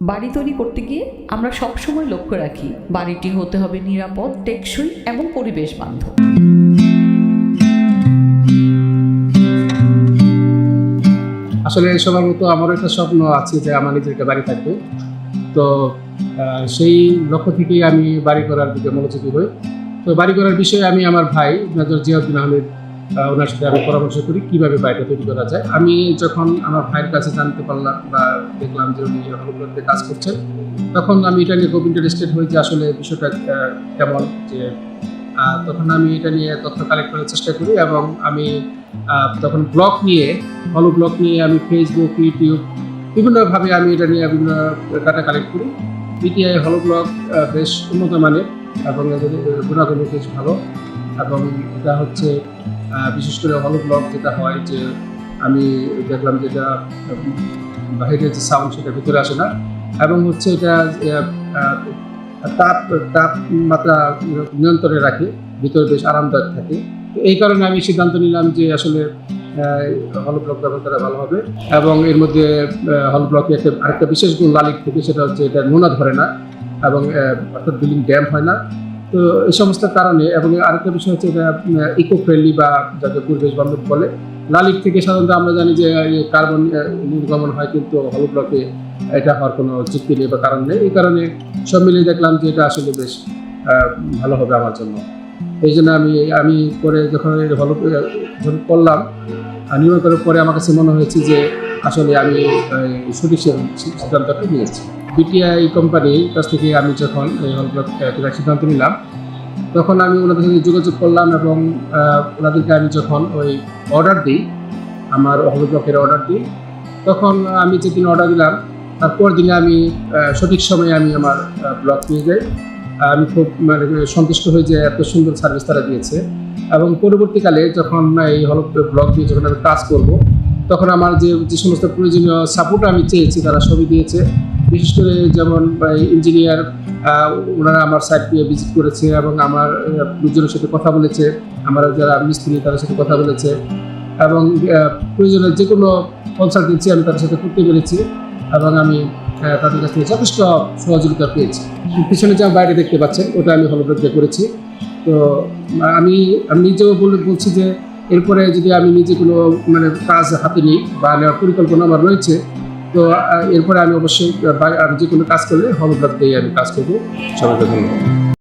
বাড়ি তৈরি করতে গিয়ে আমরা সবসময় লক্ষ্য রাখি বাড়িটি হতে হবে নিরাপদ টেকসই এবং পরিবেশ বান্ধব। আসলে সবার মতো আমারও একটা স্বপ্ন আছে যে আমার নিজের একটা বাড়ি থাকবে। তো সেই লক্ষ্য থেকেই আমি বাড়ি করার দিকে মনোযোগী হই। তো বাড়ি করার বিষয়ে আমি আমার ভাই মেজর জিয়াউদ্দিন আহমেদ আহ, ওনার সাথে আমি পরামর্শ করি কীভাবে বাড়িটা তৈরি করা যায়। আমি যখন আমার ভাইয়ের কাছে জানতে পারলাম বা দেখলাম যে উনি হলগুলোতে কাজ করছেন, তখন আমি এটা নিয়ে খুব ইন্টারেস্টেড হই যে আসলে বিষয়টা কেমন যে তখন আমি এটা নিয়ে তথ্য কালেক্ট করার চেষ্টা করি এবং আমি তখন ব্লগ নিয়ে হলো ব্লগ নিয়ে আমি ফেসবুক ইউটিউব বিভিন্নভাবে আমি এটা নিয়ে বিভিন্ন ডাটা কালেক্ট করি। বিটিআই হলো ব্লগ বেশ উন্নত মানের এবং গুণাগুণ বেশ ভালো। এবং এটা হচ্ছে বিশেষ করে হলো ব্লগ যেটা হয় যে আমি দেখলাম যে এটা উম, বাইরের যে সাউন্ড সেটা ভিতরে আসে না। এবং হচ্ছে এটা তাপ তাপমাত্রা নিয়ন্ত্রণে রাখে ভিতরে বেশ আরামদায়ক থাকে। তো এই কারণে আমি সিদ্ধান্ত নিলাম যে আসলে হল ব্লক ব্যবহার করা ভালো হবে। এবং এর মধ্যে হল ব্লকে একটা আরেকটা বিশেষ গুণ লালিক থেকে সেটা হচ্ছে এটা নোনা ধরে না। এবং অর্থাৎ বিল্ডিং ড্যাম হয় না। তো এই সমস্ত কারণে এবং আরেকটা বিষয় হচ্ছে এটা ইকো ফ্রেন্ডলি বা যাকে পরিবেশ বান্ধব বলে লালিক থেকে সাধারণত আমরা জানি যে কার্বন নির্গমন হয় কিন্তু হল এটা হওয়ার কোনো যুক্তি নেই বা কারণ নেই। এই কারণে সব মিলিয়ে দেখলাম যে এটা আসলে বেশ ভালো হবে আমার জন্য। এই জন্য আমি আমি পরে যখন হল যখন করলাম নির্মাণ করার পরে আমার কাছে মনে হয়েছে যে আসলে আমি সঠিক সিদ্ধান্তটা নিয়েছি। বিটিআই কোম্পানির কাছ থেকে আমি যখন এই হল ব্লক কেনার সিদ্ধান্ত নিলাম, তখন আমি ওনাদের সাথে যোগাযোগ করলাম এবং ওনাদেরকে আমি যখন ওই অর্ডার দিই, আমার হল ব্লকের অর্ডার দিই, তখন আমি যেদিন অর্ডার দিলাম তারপর দিনে আমি সঠিক সময়ে আমি আমার ব্লক পেয়ে যাই। আমি খুব মানে সন্তুষ্ট হই যে এত সুন্দর সার্ভিস তারা দিয়েছে। এবং পরবর্তীকালে যখন এই হল ব্লগ দিয়ে যখন আমি কাজ করব, তখন আমার যে যে সমস্ত প্রয়োজনীয় সাপোর্ট আমি চেয়েছি, তারা সবই দিয়েছে। বিশেষ করে যেমন ইঞ্জিনিয়ার ওনারা আমার সাইট ভিজিট করেছে এবং আমার লোকজনের সাথে কথা বলেছে। আমার যারা মিস্ত্রি, তাদের সাথে কথা বলেছে। এবং প্রয়োজনে যে কোনো কনসালটেন্সি আমি তাদের সাথে করতে পেরেছি এবং আমি তাদের কাছ থেকে যথেষ্ট সহযোগিতা পেয়েছি। পিছনে যা বাইরে দেখতে পাচ্ছেন, ওটা আমি হলব্রক দিয়ে করেছি। তো, আমি আমি নিজেও বলে, বলছি যে, এরপরে যদি আমি নিজে কোনো মানে কাজ হাতে নিই বা নেওয়ার পরিকল্পনা আমার রয়েছে তো এরপরে আমি অবশ্যই আমি যে কোনো কাজ করলে হলব্রক দিয়ে আমি কাজ করব। সবাইকে ধন্যবাদ।